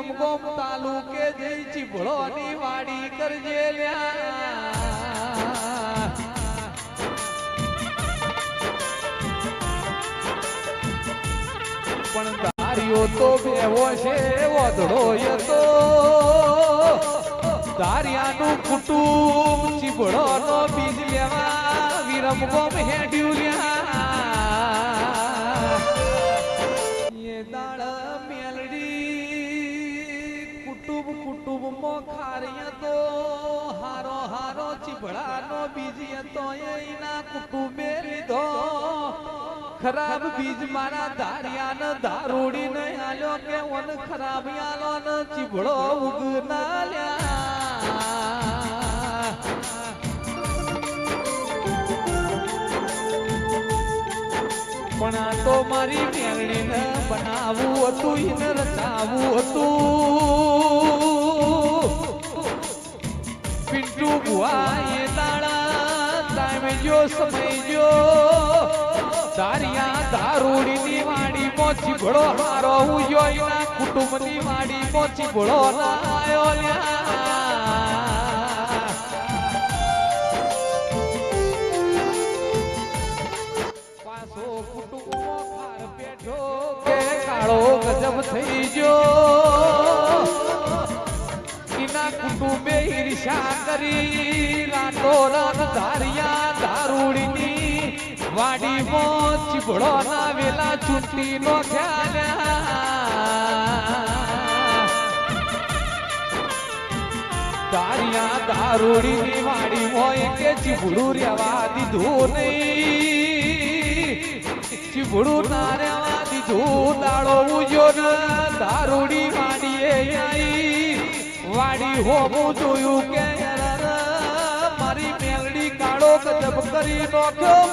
વિરમગોમ તાલુકે જઈ ચીભળોની વાડી કરજે પણ તારીઓ તો બેવો છે, વધડો તો. તારિયાનું કુટુંબ ચીભળો નો બીજ લેવા વિરમગોમ હેડ્યું લ્યા. હારો ચીભળાનો બીજ તો એના કુટુંબે લીધો. ખરાબ બીજ મારા ધારિયાને દારૂડી ને આલ્યો કે ઓન ખરાબ આલો ને ચીભળો ઉગના લ્યા પણ આ તો મારી મેરણીને બનાવવું હતું, એને રચાવવું હતું. ટાઈમે જો સમય જો તારિયા દારૂડીની વાડી મોચી ભળો હારો હું જોઈના કુટુંબની વાડી મોચી ભળો ના આયો કુટુંબો ખાર પેઠો કે કાળો ગજબ થઈ ગયો કુટુંબે ઈર્ષા કરી. રાતો રાત ધારિયા વાડી મોચ ચીભળો ના વેલા ચૂંટી નો તારિયા દારૂડીની વાડી હોય કે ચીભડું રેવા દીધું નહીં. ચીભડું ના રેવા દીધું, દાડો ઉજો ને, દારૂડી વાડીએ આઈ. વાડી હોવું જોયું કે મારી મેલડી કાળો ગજબ કરી નોખ્યો.